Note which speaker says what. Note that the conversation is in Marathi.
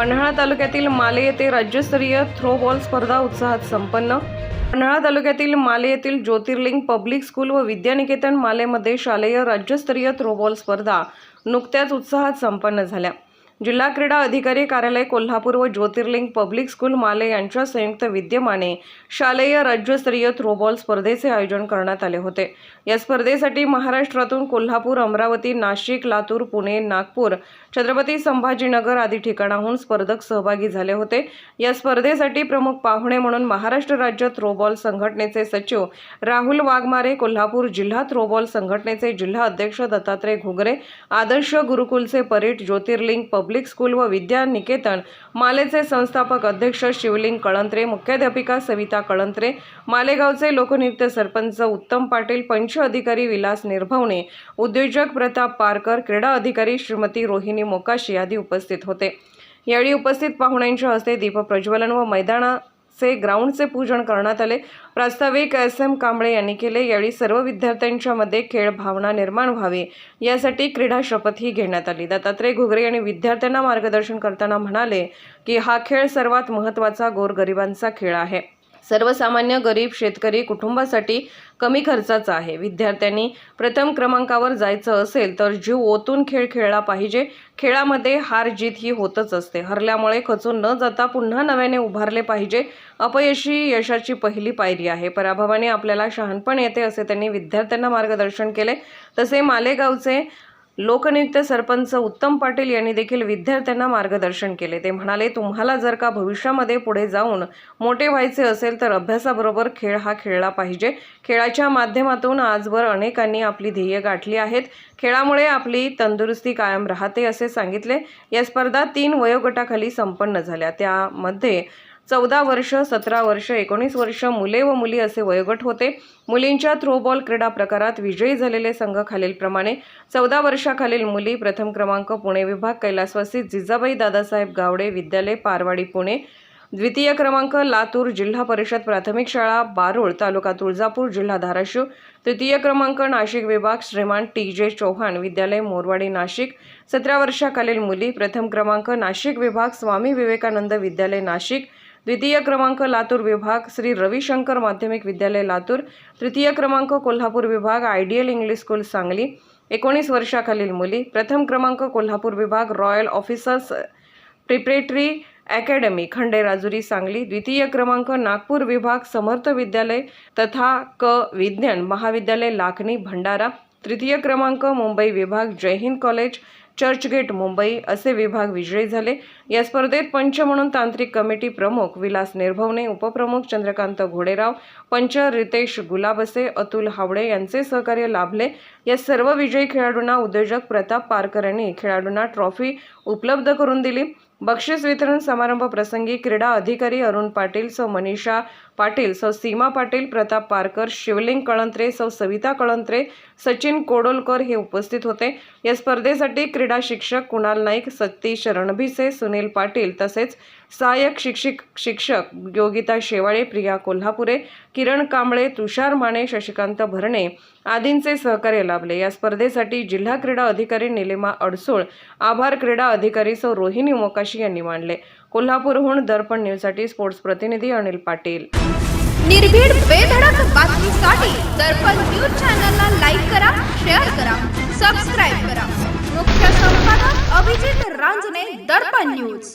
Speaker 1: पन्हाळा तालुक्यातील माले येथे राज्यस्तरीय थ्रोबॉल स्पर्धा उत्साहात संपन्न. पन्हाळा तालुक्यातील माले येथील ज्योतिर्लिंग पब्लिक स्कूल व विद्यानिकेतन मालेमध्ये शालेय राज्यस्तरीय थ्रोबॉल स्पर्धा नुकत्याच उत्साहात संपन्न झाल्या. जिल्हा क्रीडा अधिकारी कार्यालय कोल्हापूर व ज्योतिर्लिंग पब्लिक स्कूल माले यांच्या संयुक्त विद्यमाने शालेय राज्यस्तरीय थ्रोबॉल स्पर्धेचे आयोजन करण्यात आले होते. या स्पर्धेसाठी महाराष्ट्रातून कोल्हापूर अमरावती नाशिक लातूर पुणे नागपूर छत्रपती संभाजीनगर आदी ठिकाणाहून स्पर्धक सहभागी झाले होते. या स्पर्धेसाठी प्रमुख पाहुणे म्हणून महाराष्ट्र राज्य थ्रोबॉल संघटनेचे सचिव राहुल वाघमारे कोल्हापूर जिल्हा थ्रोबॉल संघटनेचे जिल्हा अध्यक्ष Dattatray Ghugare Adarsh गुरुकुलचे Parit Jyotirlinga public public school व विद्या निकेतन मालेचे संस्थापक अध्यक्ष शिवलिंग कळंत्रे मुख्याध्यापिका सविता कळंत्रे मालेगावचे लोकनियुक्त सरपंच उत्तम पाटील पंच अधिकारी विलास निर्भवणे उद्योजक प्रताप पारकर क्रीडा अधिकारी श्रीमती रोहिणी मोकाशी आदी उपस्थित होते. यावेळी उपस्थित पाहुण्यांच्या हस्ते दीपप्रज्वलन व चे ग्राउंडचे पूजन करण्यात आले. प्रास्ताविक एस. एम. कांबळे यांनी केले. यावेळी सर्व विद्यार्थ्यांच्यामध्ये खेळ भावना निर्माण व्हावी. यासाठी क्रीडा शपथही घेण्यात आली. दत्तात्रय घुगरे यांनी विद्यार्थ्यांना मार्गदर्शन करताना म्हणाले की हा खेळ सर्वात महत्त्वाचा गोरगरिबांचा खेळ आहे. सर्वसामान्य गरीब शेतकरी कुटुंबासाठी कमी खर्चाचा आहे. विद्यार्थ्यांनी प्रथम क्रमांकावर जायचं असेल तर जीव ओतून खेळ खेळला पाहिजे. खेळामध्ये हार जीत ही होतच असते. हरल्यामुळे खचून न जाता पुन्हा नव्याने उभारले पाहिजे. अपयशी यशाची पहिली पायरी आहे. पराभवाने आपल्याला शहाणपण येते असे त्यांनी विद्यार्थ्यांना मार्गदर्शन केले. तसे मालेगावचे लोकनृत्य सरपंच उत्तम पाटील यांनी देखील विद्यार्थ्यांना मार्गदर्शन केले. ते म्हणाले तुम्हाला जर का भविष्यामध्ये पुढे जाऊन मोठे व्हायचे असेल तर अभ्यासाबरोबर खेळ हा खेळला पाहिजे. खेळाच्या माध्यमातून आजवर अनेकांनी आपली ध्येय गाठली आहेत. खेळामुळे आपली तंदुरुस्ती कायम राहते असे सांगितले. या स्पर्धा तीन वयोगटाखाली संपन्न झाल्या. त्यामध्ये चौदा वर्ष सतरा वर्ष एकोणीस वर्ष मुले व मुली असे वयोगट होते. मुलींच्या थ्रोबॉल क्रीडा प्रकारात विजयी झालेले संघ खालीलप्रमाणे चौदा वर्षाखालील मुली प्रथम क्रमांक पुणे विभाग कैलासवासी जिजाबाई दादासाहेब गावडे विद्यालय पारवाडी पुणे. द्वितीय क्रमांक लातूर जिल्हा परिषद प्राथमिक शाळा बारूळ तालुका तुळजापूर जिल्हा धाराशिव. तृतीय क्रमांक नाशिक विभाग श्रीमान टी जे चौहान विद्यालय मोरवाडी नाशिक. सतरा वर्षाखालील मुली प्रथम क्रमांक नाशिक विभाग स्वामी विवेकानंद विद्यालय नाशिक. द्वितीय क्रमांक लातूर विभाग श्री रविशंकर माध्यमिक विद्यालय लातूर. तृतीय क्रमांक कोल्हापूर विभाग आयडियल इंग्लिश स्कूल सांगली. एकोणीस वर्षाखालील मुली. प्रथम क्रमांक कोल्हापूर विभाग royal officers preparatory academy Khanderajuri Sangli. द्वितीय क्रमांक नागपूर विभाग समर्थ विद्यालय तथा क विज्ञान महाविद्यालय लाखणी भंडारा. तृतीय क्रमांक मुंबई विभाग जय हिंद कॉलेज. चर्चगेट मुंबई असे विभाग विजयी झाले. या स्पर्धेत पंच म्हणून तांत्रिक कमिटी प्रमुख विलास निर्भवणे उपप्रमुख चंद्रकांत घोडेराव पंच रितेश गुलाबसे अतुल हावडे यांचे सहकार्य लाभले. या सर्व विजयी खेळाडूंना उद्योजक प्रताप पारकर यांनी खेळाडूंना ट्रॉफी उपलब्ध करून दिली. बक्षीस वितरण समारंभ प्रसंगी क्रीडा अधिकारी अरुण पाटील सौ मनीषा पाटील सौ सीमा पाटील प्रताप पारकर शिवलिंग कळंत्रे सौ सविता कळंत्रे सचिन कोडोलकर हे उपस्थित होते. या स्पर्धेसाठी क्रीडा शिक्षक कुणाल नाईक सतीश रणभिसे सुनील पाटील तसेच सहाय्यक शिक्षिक शिक्षक योगिता शेवाळे प्रिया कोल्हापुरे किरण कांबळे तुषार माने शशिकांत भरणे आदींचे सहकार्य लाभले. या स्पर्धेसाठी जिल्हा क्रीडा अधिकारी निलिमा अडसूळ आभार क्रीडा अधिकारी सौ रोहिणी मोकाशी यांनी मांडले कोल्हापूरहून दर्पण न्यूजसाठी स्पोर्ट्स प्रतिनिधी अनिल पाटील.
Speaker 2: निर्भीड बेधडक बातमीसाठी दर्पण न्यूज चॅनलला लाईक करा शेअर करा सबस्क्राईब करा. मुख्य संपादक अभिजित रांजणे दर्पण न्यूज.